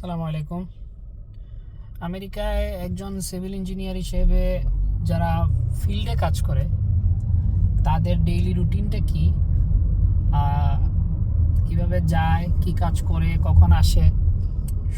সালামু আলাইকুম। আমেরিকায় একজন সিভিল ইঞ্জিনিয়ার হিসেবে যারা ফিল্ডে কাজ করে, তাদের ডেইলি রুটিনটা কি? কীভাবে যায়, কি কাজ করে, কখন আসে?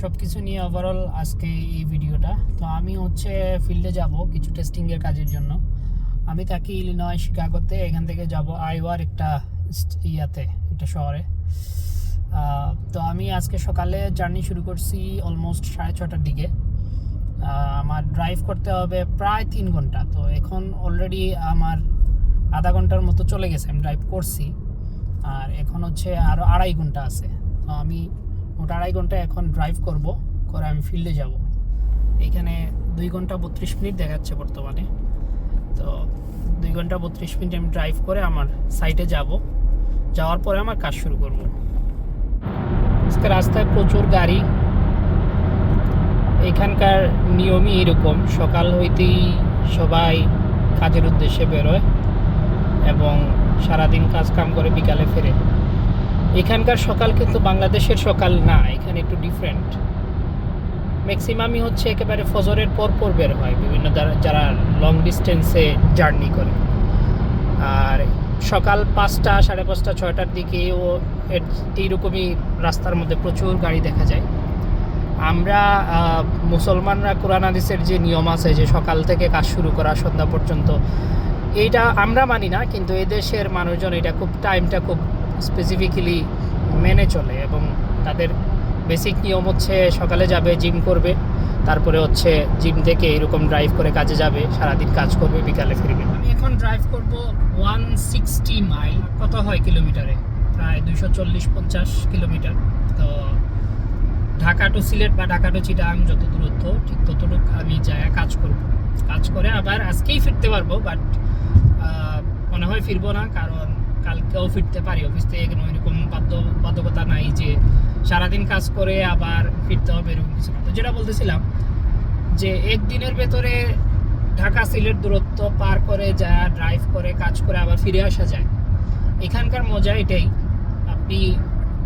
সব কিছু নিয়ে ওভারঅল আজকে এই ভিডিওটা। তো আমি হচ্ছে ফিল্ডে যাব কিছু টেস্টিংয়ের কাজের জন্য। আমি থাকি ইলিনয়, শিকাগোতে। এখান থেকে যাব আইওয়ার একটা ইয়াতে, একটা শহরে। তো আমি আজকে সকালে জার্নি শুরু করছি অলমোস্ট সাড়ে ছটার দিকে। আমার ড্রাইভ করতে হবে প্রায় তিন ঘণ্টা। তো এখন অলরেডি আমার আধা ঘণ্টার মতো চলে গেছে, আমি ড্রাইভ করছি। আর এখন হচ্ছে আরও আড়াই ঘণ্টা আছে। তো আমি মোট আড়াই ঘণ্টা এখন ড্রাইভ করব, করে আমি ফিল্ডে যাব। এখানে দুই ঘণ্টা বত্রিশ মিনিট দেখাচ্ছে বর্তমানে। তো দুই ঘণ্টা বত্রিশ মিনিট আমি ড্রাইভ করে আমার সাইটে যাব। যাওয়ার পরে আমার কাজ শুরু করব। আজকে রাস্তায় প্রচুর গাড়ি। এখানকার নিয়মই এরকম। সকাল হইতেই সবাই কাজের উদ্দেশ্যে বেরোয় এবং সারাদিন কাজ কাম করে বিকালে ফেরে। এখানকার সকাল কিন্তু বাংলাদেশের সকাল না, এখানে একটু ডিফারেন্ট ম্যাক্সিমামই হচ্ছে একেবারে ফজরের পর পর বের হয়। বিভিন্ন যারা- লং ডিস্টেন্সে জার্নি করে। আর সকাল পাঁচটা, সাড়ে পাঁচটা, ছয়টার দিকেও এর- এইরকমই রাস্তার মধ্যে প্রচুর গাড়ি দেখা যায়। আমরা মুসলমানরা কোরআন হাদিসের যে নিয়ম আছে যে সকাল থেকে কাজ শুরু করা, সন্ধ্যা পর্যন্ত, এইটা আমরা মানি না, কিন্তু এদেশের মানুষজন এটা খুব, টাইমটা খুব স্পেসিফিক্যালি মেনে চলে এবং তাদের বেসিক নিয়ম হচ্ছে সকালে যাবে জিম করবে, তারপরে হচ্ছে জিম থেকে এরকম ড্রাইভ করে কাজে যাবে, সারাদিন কাজ করবে, বিকালে ফিরবে। এখন ড্রাইভ করব ওয়ান সিক্সটি মাইল কত হয় কিলোমিটারে প্রায় দুশো চল্লিশ পঞ্চাশ কিলোমিটার তো ঢাকা টু সিলেট বা ঢাকা টু চিটাং যত দূরত্ব, ঠিক ততটুকু আমি যায় কাজ করব। কাজ করে আবার আজকেই ফিরতে পারব বাট মনে হয় ফিরবো না, কারণ কালকেও ফিরতে পারি। অফিস থেকে কোনো এরকম বাধ্য, বাধ্যকতা নাই যে সারাদিন কাজ করে আবার ফিরতে হবে, এরকম কিছু না। তো যেটা বলতেছিলাম যে একদিনের ভেতরে ঢাকা সিলেট দূরত্ব পার করে যা ড্রাইভ করে, কাজ করে আবার ফিরে আসা যায়। এখানকার মজা এটাই। আপনি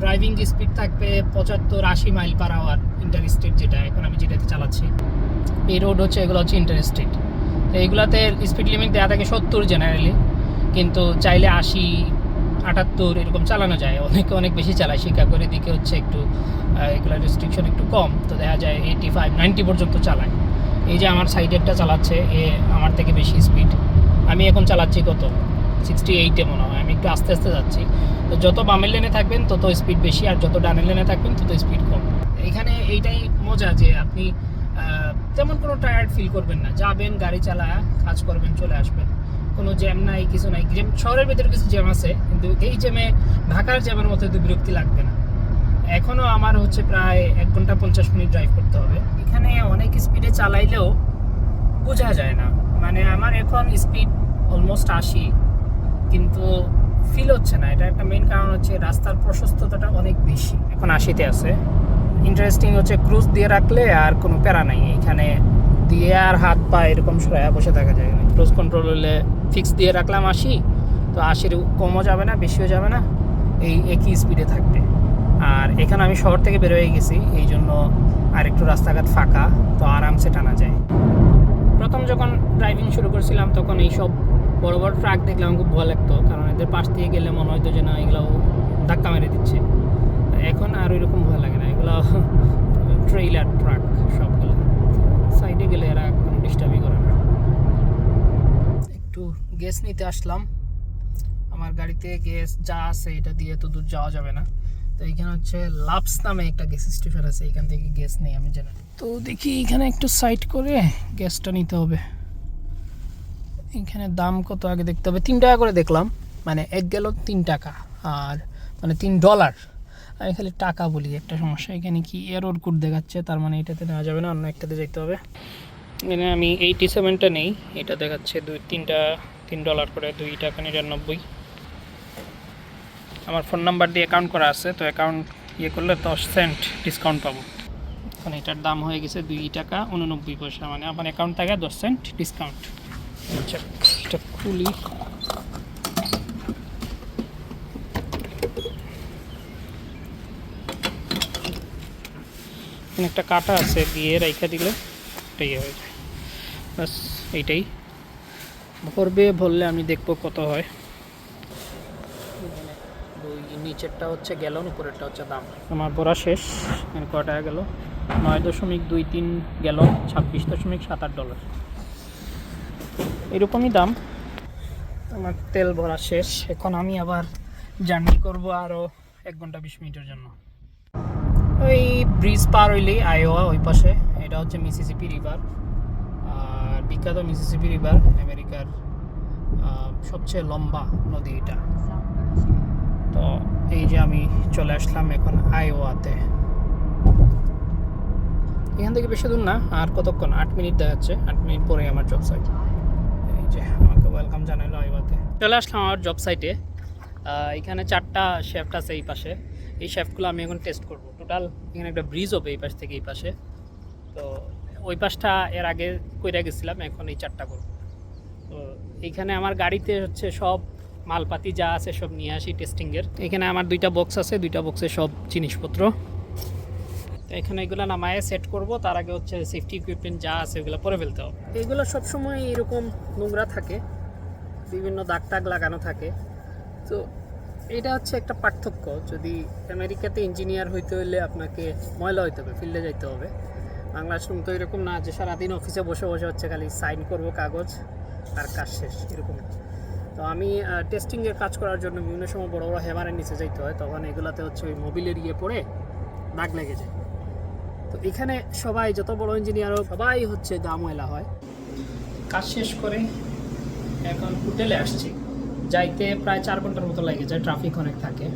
ড্রাইভিং স্পিড থাকবে পঁচাত্তর আশি mile per hour interstate যেটা এখন আমি যেটাতে চালাচ্ছি। এই রোড হচ্ছে, এগুলো হচ্ছে ইন্টার স্টেট তো এইগুলোতে স্পিড লিমিট দেওয়া থাকে সত্তর জেনারেলি কিন্তু চাইলে আশি, আটাত্তর এরকম চালানো যায়। অনেকে অনেক বেশি চালায়। শিকাগোর দিকে হচ্ছে একটু এগুলো রেস্ট্রিকশন একটু কম। তো দেখা যায় এইটি ফাইভ নাইনটি পর্যন্ত চালায়। এই যে আমার সাইডেরটা চালাচ্ছে, এ আমার থেকে বেশি স্পিড আমি এখন চালাচ্ছি কত? সিক্সটি এইটে মনে হয়। আমি একটু আস্তে আস্তে যাচ্ছি। তো যত বামের লেনে থাকবেন, তত স্পিড বেশি, আর যত ডানের লেনে থাকবেন, তত স্পিড কম। এখানে এইটাই মজা যে আপনি তেমন কোনো টায়ার্ড ফিল করবেন না। যাবেন, গাড়ি চালায়, কাজ করবেন, চলে আসবেন। কোনো জ্যাম নাই, কিছু নাই। জ্যাম শহরের ভিতরে কিছু জ্যাম আছে, কিন্তু এই জ্যামে ঢাকার জ্যামের মতো বিরক্তি লাগবে না। এখনও আমার হচ্ছে প্রায় এক ঘণ্টা পঞ্চাশ মিনিট ড্রাইভ করতে হবে। এখানে অনেক স্পিডে চালাইলেও বোঝা যায় না। মানে আমার এখন স্পিড অলমোস্ট আশি, কিন্তু ফিল হচ্ছে না। এটা একটা মেন কারণ হচ্ছে রাস্তার প্রশস্ততাটা অনেক বেশি। এখন আশিতে আছে। ইন্টারেস্টিং হচ্ছে ক্রুজ দিয়ে রাখলে আর কোনো প্যারা নাই। এখানে দিয়ে আর হাত পা এরকম সরায়া বসে থাকা যায় না। ক্রুজ কন্ট্রোল হলে ফিক্স দিয়ে রাখলাম আশি, তো আশির কমও যাবে না, বেশিও যাবে না। এই একই স্পিডে থাকবে। আর এখানে আমি শহর থেকে বের হয়ে গেছি, এই জন্য আর একটু রাস্তাঘাট ফাঁকা, তো আরামসে টানা যায়। প্রথম যখন ড্রাইভিং শুরু করছিলাম, তখন এইসব বড় বড় ট্রাক দেখলে আমার খুব ভয় লাগতো, কারণ এদের পাশ দিয়ে গেলে মনে হয়তো যে না এগুলো ধাক্কা মেরে দিচ্ছে। এখন আর ওইরকম ভয় লাগে না, এগুলো ট্রেইলার ট্রাক সবগুলো। সাইডে গেলে এরা কোনো ডিস্টার্বই করে না। একটু গ্যাস নিতে আসলাম। আমার গাড়িতে গ্যাস যা আছে এটা দিয়ে তো দূর যাওয়া যাবে না। তো এখানে হচ্ছে লাভস নামে একটা গ্যাস স্টেশন আছে, এখান থেকে গ্যাস নেই, আমি জানি তো দেখি এখানে একটু সাইড করে গ্যাসটা নিতে হবে। এখানে দাম কত আগে দেখতে হবে? তিন টাকা করে দেখলাম মানে এক গেল তিন টাকা, আর মানে তিন ডলার আমি খালি টাকা বলি, একটা সমস্যা। এখানে কি এরোর কোড দেখাচ্ছে, তার মানে এটাতে নেওয়া যাবে না, অন্য একটাতে যেতে হবে। এখানে আমি এইটি সেভেনটা নেই, এটা দেখাচ্ছে দুই, তিনটা, তিন ডলার করে, দুই টাকা নিরানব্বই। আমার ফোন নাম্বার দিয়ে অ্যাকাউন্ট করা আছে, তো অ্যাকাউন্ট ইয়ে করলে দশ সেন্ট ডিসকাউন্ট পাবো। এখন এটার দাম হয়ে গেছে দুই টাকা উননব্বই পয়সা মানে আমার অ্যাকাউন্ট থাকে দশ সেন্ট ডিসকাউন্ট আচ্ছা এটা খুলি। একটা কাটা আছে, দিয়ে রেখে দিলে এটাই হয়ে যায়। বাস এইটাই। ভরবে, ভরলে আমি দেখব কত হয়। নিচেরটা হচ্ছে গ্যালন উপরেরটা হচ্ছে দাম। আমার ভরা শেষ এখানে ক টাকা গেল? নয় দশমিক দুই তিন গ্যালন ছাব্বিশ দশমিক সাত আট ডলার। এরকমই দাম। আমার তেল ভরা শেষ এখন আমি আবার জার্নি করব আরও এক ঘণ্টা বিশ মিনিটের জন্য। ওই ব্রিজ পার হইলেই আয়োয়া ওই পাশে এটা হচ্ছে মিসিসিপি রিভার। আর বিখ্যাত মিসিসিপি রিভার আমেরিকার সবচেয়ে লম্বা নদী এটা। তো এই যে আমি চলে আসলাম এখন আয়োয়াতে এখান থেকে বেশি দূর না, আর কতক্ষণ? আট মিনিট দেখাচ্ছে আট মিনিট পরে আমার জব সাইট এই যে আমাকে ওয়েলকাম জানাইলো আইওয়াতে। চলে আসলাম আমার জব সাইটে এখানে চারটা শেফট আছে এই পাশে। এই শেফটগুলো আমি এখন টেস্ট করব। টোটাল এখানে একটা ব্রিজ হবে এই পাশ থেকে এই পাশে। তো ওই পাশটা এর আগে কইরা গেছিলাম, এখন এই চারটা করব। তো এইখানে আমার গাড়িতে হচ্ছে সব মালপাতি যা আছে সব নিয়ে আসি টেস্টিংয়ের। এখানে আমার দুইটা বক্স আছে, দুইটা বক্সে সব জিনিসপত্র। এখানে এগুলো নামায়ে সেট করব, তার আগে হচ্ছে সেফটি ইকুইপমেন্ট যা আছে ওগুলো পরে ফেলতে হবে। এগুলো সবসময় এরকম নোংরা থাকে, বিভিন্ন দাগ টাগ লাগানো থাকে। তো এটা হচ্ছে একটা পার্থক্য, যদি আমেরিকাতে ইঞ্জিনিয়ার হইতে হলে আপনাকে ময়লা হইতে হবে ফিল্ডে যাইতে হবে। বাংলাদেশ তো এরকম না যে সারাদিন অফিসে বসে বসে হচ্ছে খালি সাইন করব কাগজ আর কাজ শেষ, এরকম। তো আমি টেস্টিংয়ের কাজ করার জন্য বিভিন্ন সময় বড় বড় হ্যামারের নিচে যাইতে হয়, তখন এগুলাতে হচ্ছে ওই মোবিলের ইয়ে পড়ে দাগ লেগে যায়। তো এখানে সবাই, যত বড় ইঞ্জিনিয়ার হোক, সবাই হচ্ছে দা ময়লা হয়। কাজ শেষ করে এখন হোটেলে আসছি। যাইতে প্রায় চার ঘণ্টার মতো লাগে যায় ট্রাফিক অনেক থাকে।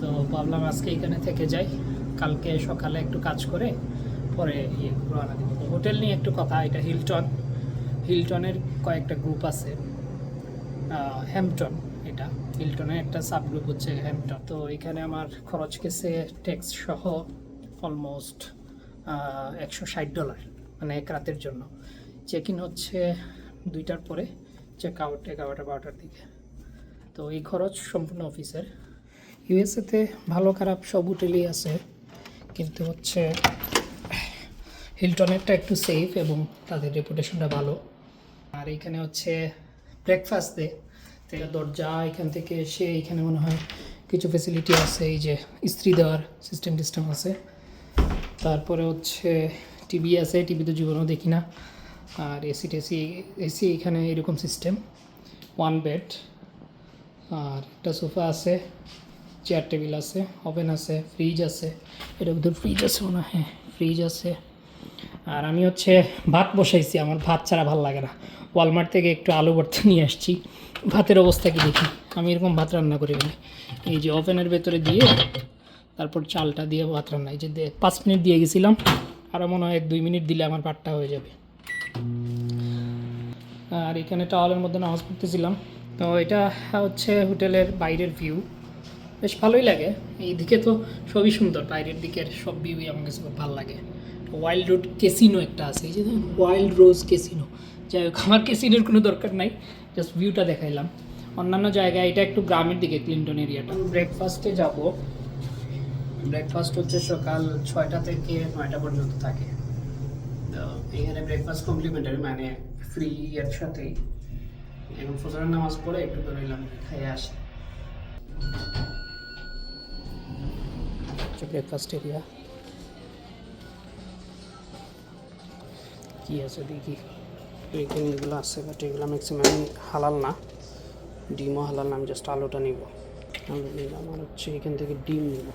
তো ভাবলাম আজকে এখানে থেকে যাই, কালকে সকালে একটু কাজ করে পরে ইয়ে রওনা দিব। হোটেল নিয়ে একটু কথা, এটা হিলটন হিলটনের কয়েকটা গ্রুপ আছে। হ্যাম্পটন এটা। হিলটনের একটা সাব গ্রুপ হচ্ছে হ্যাম্পটন তো এখানে আমার খরচ গেছে ট্যাক্স সহ অলমোস্ট একশো ষাট ডলার মানে এক রাতের জন্য। চেক ইন হচ্ছে দুইটার পরে চেক আউট এগারোটা বারোটার দিকে। তো এই খরচ সম্পূর্ণ অফিসের ইউএসএতে ভালো খারাপ সব হোটেলই আছে, কিন্তু হচ্ছে হিলটনেরটা একটু সেফ এবং তাদের রেপুটেশনটা ভালো। আর এখানে হচ্ছে ব্রেকফাস্ট দে। তো। এটা দরজা এখান থেকে এসে এখানে মনে হয় কিছু ফেসিলিটি আছে এই যে ইস্ত্রি দেওয়ার সিস্টেম টিস্টেম আছে। তারপরে হচ্ছে টিভি আছে টিভি তো জীবনেও দেখি না। আর এসি টেসি এসি এখানে এরকম সিস্টেম ওয়ান বেড আর একটা সোফা আছে চেয়ার টেবিল আছে ওভেন আছে ফ্রিজ আছে। এটা ফ্রিজ আছে মনে হয় হ্যাঁ ফ্রিজ আছে। আর আমি হচ্ছে ভাত বসাইছি, আমার ভাত ছাড়া ভালো লাগে না। ওয়ালমার্ট থেকে একটু আলু ভর্তা নিয়ে আসছি। ভাতের অবস্থা কি দেখি? আমি এরকম ভাত রান্না করি বলি। এই যে ওভেনের ভেতরে দিয়ে, তারপর চালটা দিয়ে ভাত রান্না। এই যে পাঁচ মিনিট দিয়ে গেছিলাম আরও মনে হয় দুই মিনিট দিলে আমার ভাতটা হয়ে যাবে। আর এখানে টাওয়ালের মধ্যে নামাজ পড়তেছিলাম। তো এটা হচ্ছে হোটেলের বাইরের ভিউ বেশ ভালোই লাগে। এইদিকে তো সবই সুন্দর, বাইরের দিকের সব ভিউই আমার কাছে খুব ভালো লাগে। ওয়াইল্ড রোড কেসিনো একটা আছে, এই যে ওয়াইল্ড রোজ কেসিনো যাই হোক, আমার কেসিনোর কোনো দরকার নাই জাস্ট ভিউটা দেখাইলাম। অন্যান্য জায়গায় এটা একটু গ্রামের দিকে ক্লিন্টন এরিয়াটা ব্রেকফাস্টে যাব। ব্রেকফাস্ট হচ্ছে সকাল ছয়টা থেকে নয়টা পর্যন্ত থাকে। এখানে ব্রেকফাস্ট কমপ্লিমেন্টারি মানে ফ্রি এর সাথেই এবং ফজরের নামাজ পড়ে একটু বেরোইলাম খাইয়ে আসি। ব্রেকফাস্ট এরিয়া কি আছে দেখি। এখানে এগুলো আছে বাট এগুলো ম্যাক্সিমাম হালাল না। ডিমও হালাল না, আমি জাস্ট আলুটা নিব। আমি নিলাম আর হচ্ছে এখান থেকে ডিম নিব।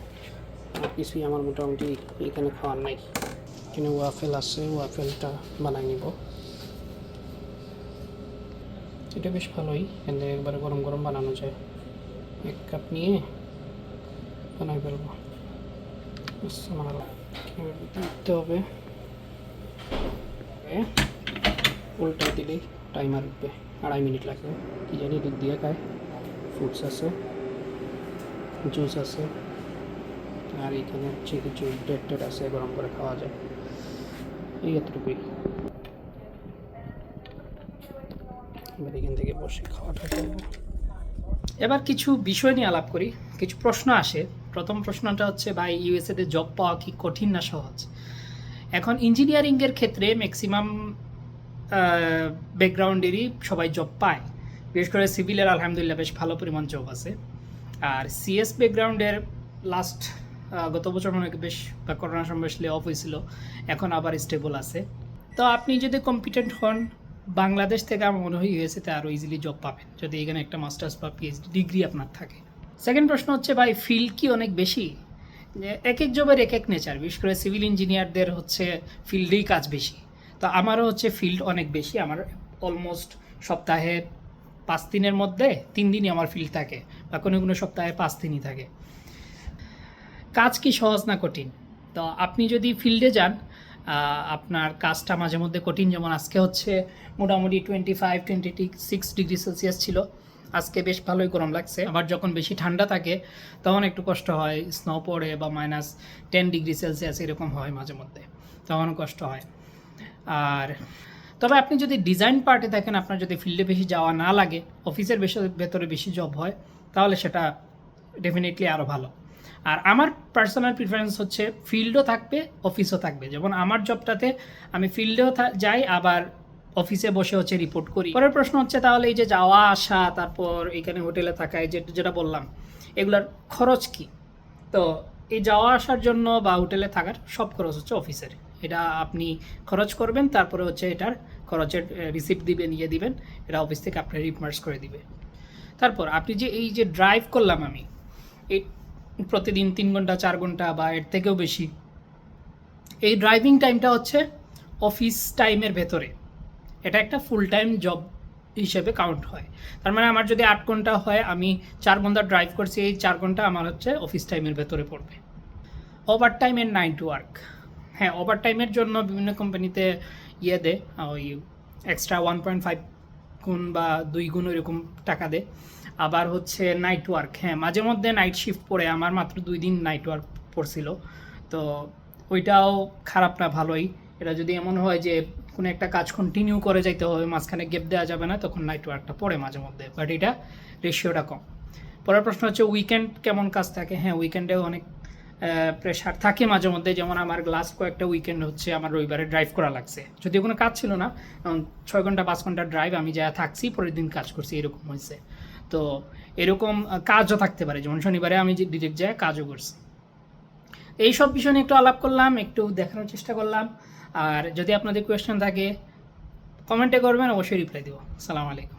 আর কিছুই আমার মোটামুটি এখানে খাওয়ার নাই। এখানে ওয়াফেল আছে ওয়াফেলটা বানাই নিব। এটা বেশ ভালোই এখানে একবারে গরম গরম বানানো যায়। এক কাপ নিয়ে বানাই ফেলব। আমার দিতে হবে। উল্টা দিলেই টাইমার উঠবে আড়াই মিনিট লাগবে কি জানি দুধ দিয়ে খায় ফ্রুটস আছে জুস আছে আর এখানে হচ্ছে কিছু টেড আছে গরম করে খাওয়া যায় এই এতটুকুই এবার এখান থেকে বসে খাওয়াটা করব এবার কিছু বিষয় নিয়ে আলাপ করি। কিছু প্রশ্ন আসে। প্রথম প্রশ্নটা হচ্ছে, ভাই ইউএসএতে জব পাওয়া কি কঠিন না সহজ? এখন ইঞ্জিনিয়ারিংয়ের ক্ষেত্রে ম্যাক্সিমাম ব্যাকগ্রাউন্ডেরই সবাই জব পায়। বিশেষ করে সিভিলের আলহামদুলিল্লাহ বেশ ভালো পরিমাণ জব আছে। আর সিএস ব্যাকগ্রাউন্ডের লাস্ট গত বছর হয় বেশ বা করোনার সময় বেশ লে অফ হয়েছিল। এখন আবার স্টেবল আছে। তো আপনি যদি কম্পিটেন্ট হন, বাংলাদেশ থেকে আমার মনে হয় ইউএসএতে আরও ইজিলি জব পাবেন, যদি এখানে একটা মাস্টার্স বা পিএইচডি ডিগ্রি আপনার থাকে। সেকেন্ড প্রশ্ন হচ্ছে, ভাই ফিল্ড কি অনেক বেশি? এক এক জবের এক এক নেচার বিশেষ করে সিভিল ইঞ্জিনিয়ারদের হচ্ছে ফিল্ডেই কাজ বেশি। তো আমারও হচ্ছে ফিল্ড অনেক বেশি, আমার অলমোস্ট সপ্তাহে পাঁচ দিনের মধ্যে তিন দিনই আমার ফিল্ড থাকে বা কোনো কোনো সপ্তাহে পাঁচ দিনই থাকে। কাজ কি সহজ না কঠিন? তো আপনি যদি ফিল্ডে যান আপনার কাজটা মাঝে মধ্যে কঠিন, যেমন আজকে হচ্ছে মোটামুটি twenty five twenty six degree Celsius ছিল। আজকে বেশ ভালোই গরম লাগছে। আবার যখন বেশি ঠান্ডা থাকে, তখন একটু কষ্ট হয়। স্নো পড়ে বা মাইনাস টেন ডিগ্রি সেলসিয়াস এরকম হয় মাঝে মধ্যে তখন কষ্ট হয়। আর তবে আপনি যদি ডিজাইন পার্টে থাকেন, আপনার যদি ফিল্ডে বেশি যাওয়া না লাগে অফিসের বেশি ভেতরে বেশি জব হয়, তাহলে সেটা ডেফিনেটলি আরও ভালো। আর আমার পার্সোনাল প্রিফারেন্স হচ্ছে ফিল্ডও থাকবে অফিসও থাকবে। যেমন আমার জবটাতে আমি ফিল্ডেও যাই, আবার অফিসে বসে হচ্ছে রিপোর্ট করি। পরের প্রশ্ন হচ্ছে তাহলে এই যে যাওয়া আসা, তারপর এখানে হোটেলে থাকা, এই যেটা বললাম, এগুলার খরচ কি? তো এই যাওয়া আসার জন্য বা হোটেলে থাকার সব খরচ হচ্ছে অফিসের। এটা আপনি খরচ করবেন, তারপরে হচ্ছে এটার খরচের রিসিপ্ট দিবেন ইয়ে দিবেন, এটা অফিস থেকে আপনার রিমার্স করে দিবে। তারপর আপনি যে এই যে ড্রাইভ করলাম আমি এই প্রতিদিন তিন ঘণ্টা, চার ঘণ্টা বা এর থেকেও বেশি, এই ড্রাইভিং টাইমটা হচ্ছে অফিস টাইমের ভেতরে। এটা একটা ফুল টাইম জব হিসেবে কাউন্ট হয়। তার মানে আমার যদি আট ঘণ্টা হয়, আমি চার ঘণ্টা ড্রাইভ করছি, এই চার ঘণ্টা আমার হচ্ছে অফিস টাইমের ভেতরে পড়বে। Overtime and nine to work হ্যাঁ ওভার টাইমের জন্য বিভিন্ন কোম্পানিতে ইয়ে দেয় ওই এক্সট্রা ওয়ান পয়েন্ট ফাইভ গুণ বা দুই গুণ এরকম টাকা দেয় আবার হচ্ছে নাইট ওয়ার্ক হ্যাঁ মাঝে মধ্যে নাইট শিফট পড়ে, আমার মাত্র দুই দিন নাইট ওয়ার্ক পড়ছিল। তো ওইটাও খারাপ না, ভালোই। এটা যদি এমন হয় যে কোনো একটা কাজ কন্টিনিউ করে যাইতে হবে, মাঝখানে গেপ দেওয়া যাবে না, তখন নাইট ওয়ার্কটা পড়ে মাঝে মধ্যে বাট এটা রেশিওটা কম। পরের প্রশ্ন হচ্ছে উইকেন্ড কেমন কাজ থাকে? হ্যাঁ উইকেন্ডেও অনেক প্রেশার থাকে মাঝে মধ্যে, যেমন আমার লাস্ট কয়েকটা উইকেন্ড হচ্ছে আমার রবিবারে ড্রাইভ করা লাগছে। যদিও কোনো কাজ ছিল না ছয় ঘণ্টা, পাঁচ ঘণ্টা ড্রাইভ আমি যা থাকছি, পরের দিন কাজ করছি, এরকম হয়েছে। তো এরকম কাজও থাকতে পারে, যেমন শনিবারে আমি ডিরেক্ট যায়, কাজও করছি। এই সব বিষয় নিয়ে একটু আলাপ করলাম, একটু দেখানোর চেষ্টা করলাম। আর যদি আপনাদের কোয়েশ্চেন থাকে কমেন্টে করবেন অবশ্যই রিপ্লাই দেবো। সালাম আলাইকুম